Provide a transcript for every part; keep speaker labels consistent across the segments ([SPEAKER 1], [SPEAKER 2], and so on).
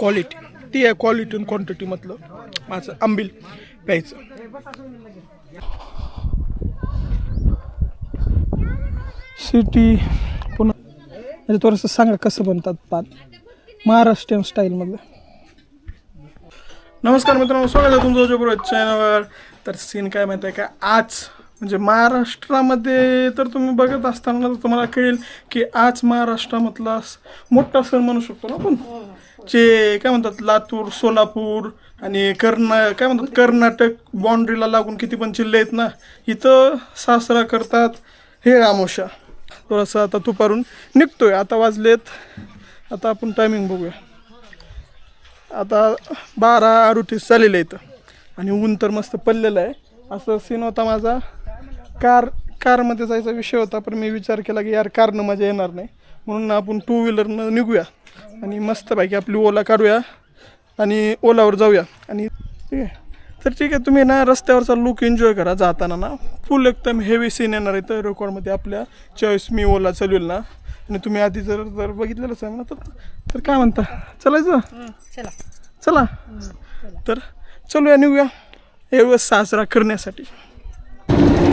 [SPEAKER 1] Quality ती आहे quality आणि क्वांटिटीमधलं माझं आंबील प्यायचं. सिटी पुन्हा म्हणजे थोडंसं सांगा कसं बनतात पान? महाराष्ट्रीयन स्टाईलमधलं नमस्कार मित्रांनो स्वागत आहे तुमचं जोपूर चॅनलवर तर सीन काय माहिती आहे का? आज म्हणजे महाराष्ट्रामध्ये तर तुम्ही बघत असताना तर तुम्हाला कळेल की आज महाराष्ट्रामधला मोठा सण म्हणू शकतो ना आपण? जे काय म्हणतात लातूर सोलापूर आणि कर्ना काय म्हणतात कर्नाटक बाँड्रीला लागून किती पण जिल्हे आहेत ना इथं सासरा करतात हे आमोशा थोडंसं आता तुपारून निघतोय. आता वाजलेत. आता आपण टायमिंग बघूया. आता बारा अडतीस झालेलं आहे इथं आणि ऊन तर मस्त पडलेलं आहे. असं सीन होता माझा. कार कारमध्ये जायचा विषय होता पण मी विचार केला की यार कारनं मजा येणार नाही. म्हणून आपण टू व्हीलरनं निघूया. आणि मस्तपैकी आपली ओला काढूया आणि ओलावर जाऊया. आणि ठीक आहे. तर ठीक आहे तुम्ही ना रस्त्यावरचा लुक एन्जॉय करा जाताना ना. फुल एकदम हेवी सीन येणार आहे. तर रेकॉर्डमध्ये आपल्या चॉईस मी ओला चालवेल ना. आणि तुम्ही आधी जर जर बघितलेलंच आहे ना तर तर काय म्हणता? चलायचं?
[SPEAKER 2] चला.
[SPEAKER 1] चला. तर चलूया निघूया. एवढं साजरा करण्यासाठी.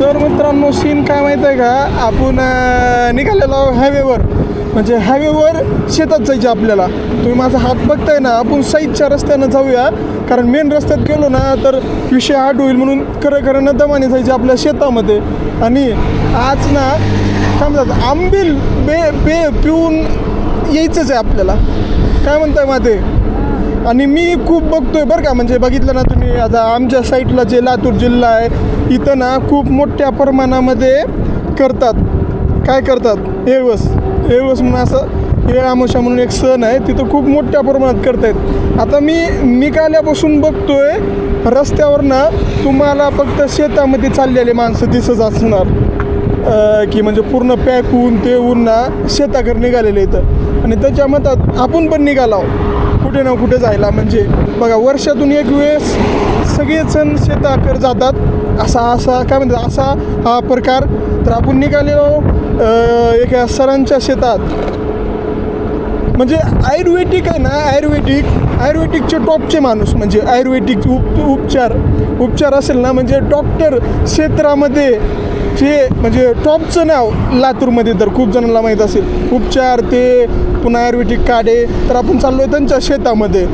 [SPEAKER 1] तर मित्रांनो सीन काय माहीत आहे का? आपण निघालेलो आहोत हायवेवर म्हणजे हायवेवर शेतात जायचे आपल्याला. तुम्ही माझा हात बघताय ना आपण साईडच्या रस्त्यानं जाऊया. कारण मेन रस्त्यात गेलो ना तर विषय हार्ड होईल म्हणून खरं खरं न दमाने जायचे आपल्या शेतामध्ये. आणि आज ना काय म्हणतात आंबील बे पे पिऊन यायचंच आहे आपल्याला. काय म्हणताय माते? आणि मी खूप बघतोय बरं का म्हणजे बघितलं ना तुम्ही आता आमच्या साईडला जे लातूर जिल्हा आहे इथं ना खूप मोठ्या प्रमाणामध्ये करतात. काय करतात? एवस एवस म्हणून असं हे आमोशा म्हणून एक सण आहे तिथं खूप मोठ्या प्रमाणात करतायत. आता मी निघाल्यापासून बघतोय रस्त्यावर ना तुम्हाला फक्त शेतामध्ये चाललेले माणसं दिसत असणार. की म्हणजे पूर्ण पॅक होऊन ते होऊन ना शेताकडे निघालेले इथं आणि त्याच्या मतात आपण पण निघालो कुठे ना कुठे जायला म्हणजे बघा वर्षातून एक वेळेस सगळे सण शेताकडे जातात. असा असा काय म्हणतात असा हा प्रकार. तर आपण निघालेलो एका सरांच्या शेतात. म्हणजे आयुर्वेदिक आहे ना आयुर्वेदिक आयुर्वेदिकचे टॉपचे माणूस म्हणजे आयुर्वेदिक उप उपचार उपचार असेल ना म्हणजे डॉक्टर क्षेत्रामध्ये हे म्हणजे टॉपचं नाव लातूरमध्ये तर खूप जणांना माहीत असेल. उपचार ते पुन्हा आयुर्वेदिक काढे तर आपण चाललो आहे त्यांच्या शेतामध्ये.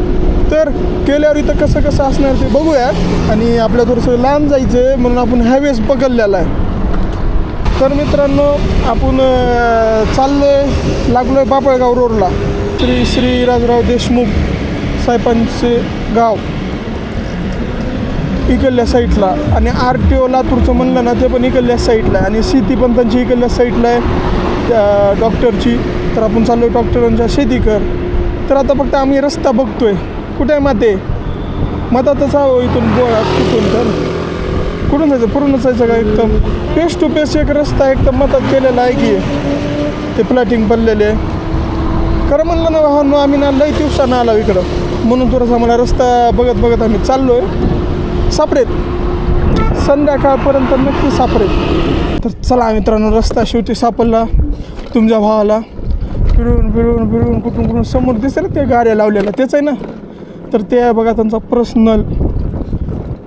[SPEAKER 1] तर केल्यावर इथं कसं कसं असणार ते बघूया आणि आपल्या थोडंसं लांब जायचं आहे म्हणून आपण हायवेज पकडलेला आहे तर मित्रांनो आपण चाललं आहे लागलो आहे बापळगाव रोडला. श्री श्री राजराव देशमुख साहेबांचे गाव. इकडल्या साईडला आणि आर टी ओ लातूरचं म्हणलं ना ते पण इकडल्या साईडला आहे. आणि शेती पण त्यांची इकडल्या साईडला आहे त्या डॉक्टरची तर आपण चाललो आहे डॉक्टरांच्या शेतीकर. तर आता फक्त आम्ही रस्ता बघतो आहे कुठे आहे माते? मतातच हवं इथून बो तिथून तर. कुठून जायचं? पूर्ण जायचं का एकदम? पेस्ट टू पेस्ट एक रस्ता एकदम मतात केलेला आहे की. ते प्लॅटिंग पडलेले खरं म्हणलं ना भावांनो आम्ही ना लई दिवसानं आलो इकडं. म्हणून थोडासा मला रस्ता बघत बघत आम्ही चाललो आहे सापडेल. संध्याकाळपर्यंत नक्की सापडेल. तर चला मित्रांनो रस्ता शेवटी सापडला. तुमच्या भावाला फिरून फिरून फिरून कुठून कुठून समोर दिसेल ते गाड्या लावलेल्या. तेच आहे ना? तर ते बघा त्यांचा पर्सनल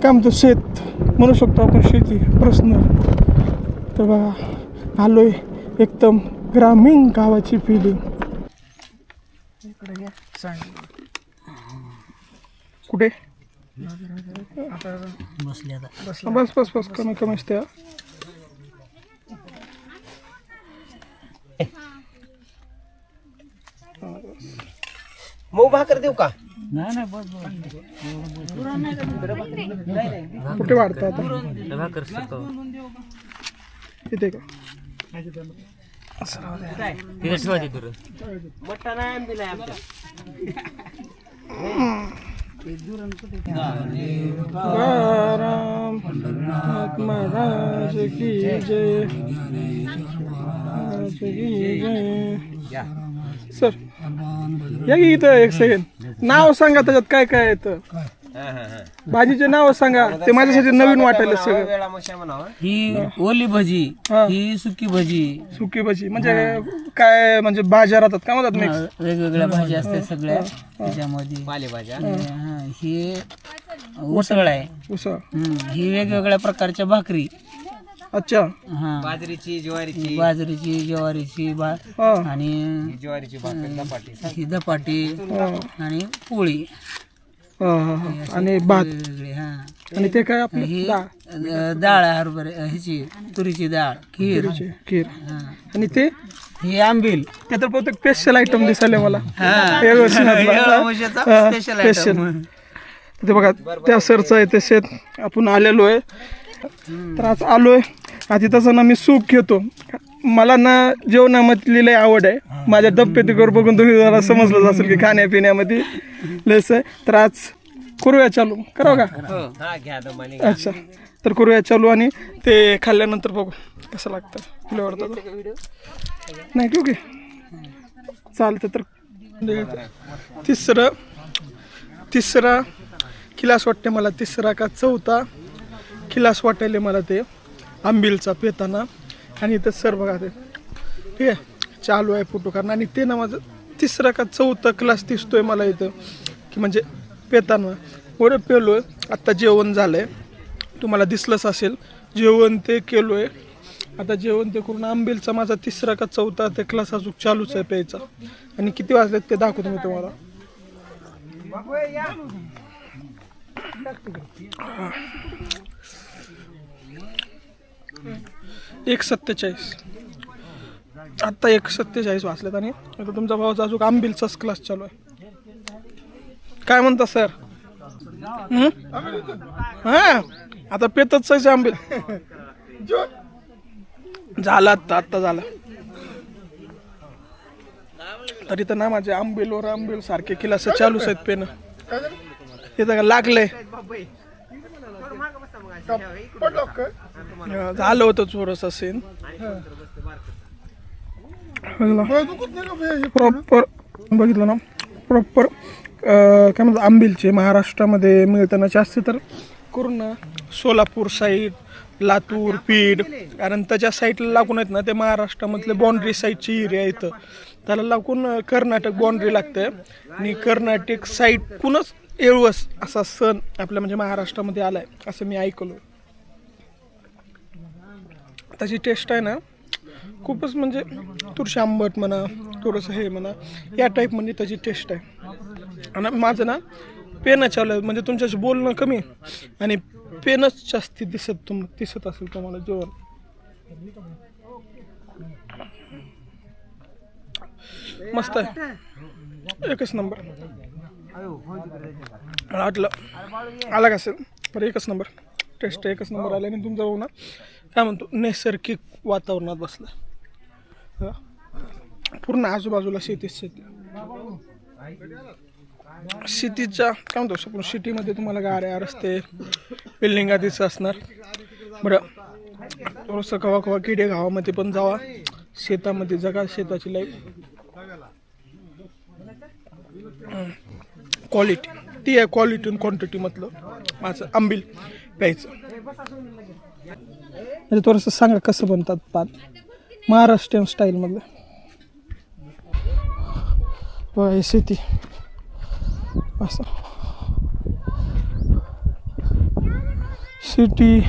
[SPEAKER 1] काय म्हणतो शेत. म्हणू शकतो आपण शेती पर्सनल तर बघा आहे एकदम ग्रामीण गावाची फिलिंग कुठे?
[SPEAKER 2] बसले आता
[SPEAKER 1] बस बस बस. कमी कमीच त्या
[SPEAKER 2] मऊ भाकर देऊ का?
[SPEAKER 1] कुठे वाढतं आता? इथे का?
[SPEAKER 2] मोठा नाही आहे आमच्या.
[SPEAKER 1] की जय राज की जय सर या की इथं एक सेकंड नाव सांगा त्याच्यात काय काय येतं भाजीचे नाव सांगा. ते माझ्यासाठी नवीन वाटायला सगळं.
[SPEAKER 3] ही ओली भजी
[SPEAKER 1] हा.
[SPEAKER 3] सुकी भजी.
[SPEAKER 1] सुकी भाजी. म्हणजे काय म्हणजे भाज्या राहतात काय म्हणतात
[SPEAKER 3] वेगवेगळ्या भाज्या असतात सगळ्या त्याच्यामध्ये.
[SPEAKER 2] पालेभाज्या.
[SPEAKER 3] हा, उसळ. आहे.
[SPEAKER 1] उसळ.
[SPEAKER 3] हम्म, ही वेगवेगळ्या प्रकारच्या भाकरी.
[SPEAKER 1] अच्छा.
[SPEAKER 3] हा.
[SPEAKER 2] बाजरीची ज्वारीची.
[SPEAKER 3] बाजरीची ज्वारीची बा
[SPEAKER 1] हा.
[SPEAKER 3] आणि
[SPEAKER 2] ज्वारीची भाकर धपाटी.
[SPEAKER 3] ही धपाटी
[SPEAKER 1] हा.
[SPEAKER 3] आणि पोळी.
[SPEAKER 1] हा, हा, हा. आणि भात.
[SPEAKER 3] वेगवेगळी हा.
[SPEAKER 1] आणि ते काय आपली?
[SPEAKER 3] ही
[SPEAKER 1] डाळ.
[SPEAKER 3] अं, डाळ हरभरे ह्याची तुरीची डाळ खीर.
[SPEAKER 1] तुरीची खीर.
[SPEAKER 3] हा.
[SPEAKER 1] आणि ते?
[SPEAKER 3] ही आंबील.
[SPEAKER 1] ते तर बहुतेक स्पेशल आयटम दिसायले मला.
[SPEAKER 3] हा. वर्षाचा special.
[SPEAKER 1] ते बघा त्या सरचं आहे ते शेत आपण आलेलो आहे. तर आज आलो आहे आधी तसं ना मी सूप घेतो. मला ना जेवणामधली लय आवड आहे. माझ्या तब्येतीवर बघून तुम्ही जरा समजलं असेल की खाण्यापिण्यामध्ये लस आहे. तर आज करूया चालू. करावं का? अच्छा. तर करूया चालू आणि ते खाल्ल्यानंतर बघू कसं लागतं. तुला नाही ठीक की? चालतं तर. तिसरं तिसरा खिलास वाटते मला तिसरा का चौथा? खिलास वाटायले मला ते आंबीलचा पेताना. आणि इथं सर बघा ते. ठीक आहे? चालू आहे फोटो काढणं. आणि ते ना माझं तिसरा का चौथा क्लास दिसतोय मला इथं. की म्हणजे पेताना. एवढं पेलो आहे आत्ता जेवण झालं आहे तुम्हाला दिसलंच असेल. जेवण ते केलो आहे आता जेवण ते करून आंबेलचा माझा तिसरा का चौथा ते क्लास अजून चालूच आहे प्यायचा. आणि किती वाजलेत ते दाखवतो मी तुम्हाला. एक सत्तेचाळीस. आत्ता एक सत्तेचाळीस वाचलेत आणि आता तुमचा भावाचा अजून आंबिलचाच क्लास चालू आहे. काय म्हणता सर हा? आता पेतच आहे आंबील झाला आत्ता आत्ता झाला. तरी तर ना माझे आंबीलवर आंबील सारखे किलास चालूच आहेत पेन. तर लागलंय. झालं होतं चोरस सीन प्रॉपर बघितलं ना? प्रॉपर काय म्हणतात आंबिलचे महाराष्ट्रामध्ये मिळताना जास्त तर करून सोलापूर साईड लातूर बीड कारण त्याच्या साईडला लागून आहेत ना ते महाराष्ट्रामधले बाँड्री साईडची एरिया इथं त्याला लागून कर्नाटक बाँड्री लागते आणि कर्नाटक साईडकूनच येळवस असा सण आपल्या म्हणजे महाराष्ट्रामध्ये आला आहे असं मी ऐकलो. त्याची टेस्ट आहे ना खूपच म्हणजे थोडीशी आंबट म्हणा थोडंसं हे म्हणा या टाईपमध्ये त्याची टेस्ट आहे. आणि माझं ना पेनच चालू आहे म्हणजे तुमच्याशी बोलणं कमी आणि पेनच जास्ती दिसत तुम दिसत असेल तुम्हाला जेवण. मस्त आहे. एकच नंबर वाटलं आला का असेल? पर एकच नंबर. टेस्ट एकच नंबर आला आणि तुमचा भाऊ ना काय म्हणतो? नैसर्गिक वातावरणात बसला. पूर्ण आजूबाजूला शेतीच शेती. सिटीच्या काय म्हणतो? आपण सिटीमध्ये तुम्हाला गाड्या रस्ते बिल्डिंग आधीच असणार. बरं. थोडंसं कवा कवा किडे गावामध्ये पण जावा. शेतामध्ये जगा शेताची लाईफ क्वालिटी ती आहे क्वालिटी आणि क्वांटिटीमधलं माझं आंबील प्यायचं. म्हणजे थोडंसं सांगा कसं बनतात पान? महाराष्ट्रीयन स्टाईलमधलं बघा हे शेती. असं. सिटी